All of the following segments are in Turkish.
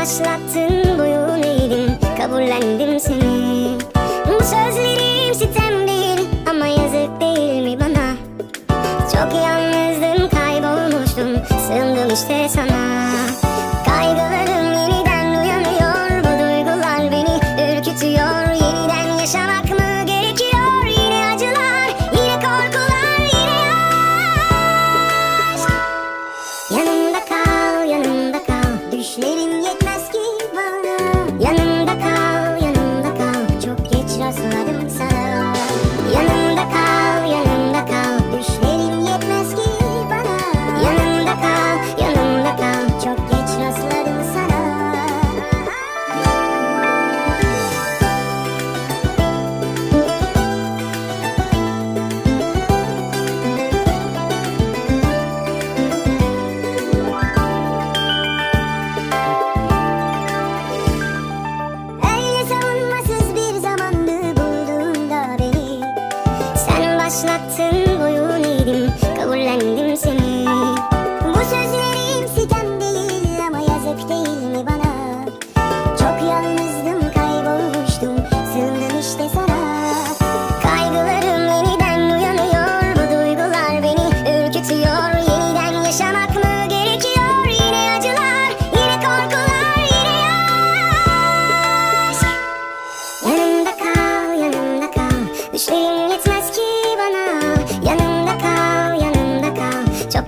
başlattın boyun eğdim kabullendim seni. Bu sözlerim sitem değil ama yazık değil mi bana? Çok yalnızdım kaybolmuştum sığındım işte sana.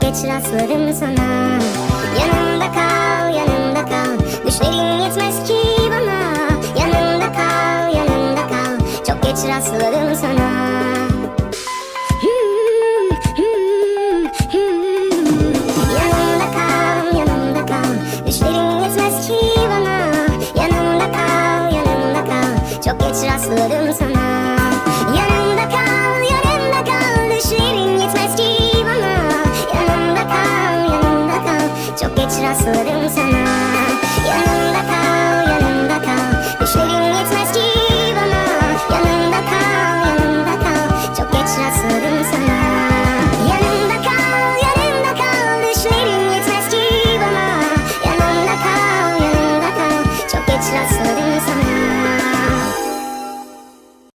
Geç rastlarım sana. Yanımda kal, yanımda kal. Düşlerin yetmez ki bana. Yanımda kal, yanımda kal. Çok geç rastlarım sana. Geç rastlarım sana.